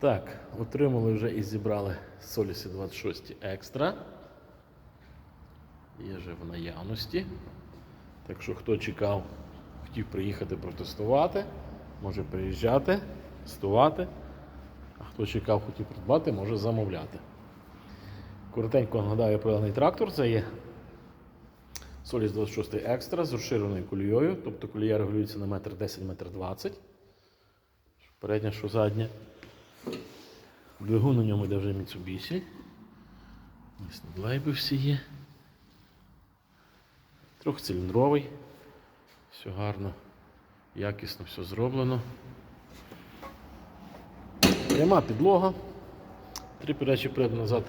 Так, отримали вже і зібрали Солісі 26 екстра. Є вже в наявності. Так що хто чекав, хотів приїхати протестувати, може приїжджати, тестувати. А хто чекав, хотів придбати, може замовляти. Коротенько нагадаю про даний трактор. Це є Соліс 26 екстра з розширеною колією. Тобто колія регулюється на метр 10 метр 20. Передня, що задня. Двигун у ньому йде вже Mitsubishi. Ось надлайби всі є. Трьохциліндровий. Все гарно, якісно все зроблено. Пряма підлога. Три передачі вперед-назад,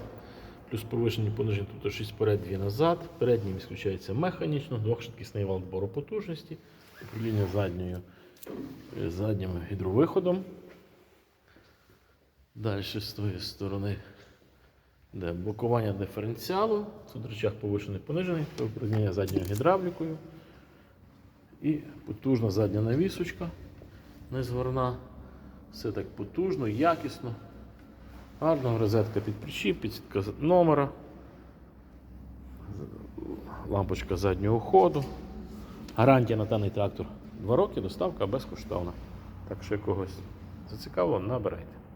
плюс повишені понижені, тобто 6 вперед, 2 назад. Передній відключається механічно, двохшвидкісний вал відбору потужності, управління задньою, е, заднім гідровиходом. Далі з тої сторони де блокування диференціалу, тут рычаг повишений понижений, управління задньою гідравлікою. І потужна задня навісочка незгорна. Все так потужно, якісно. Гарно, розетка під причіп, підсітка номера. Лампочка заднього ходу. Гарантія на даний трактор 2 роки, доставка безкоштовна. Так що якогось зацікавило, набирайте.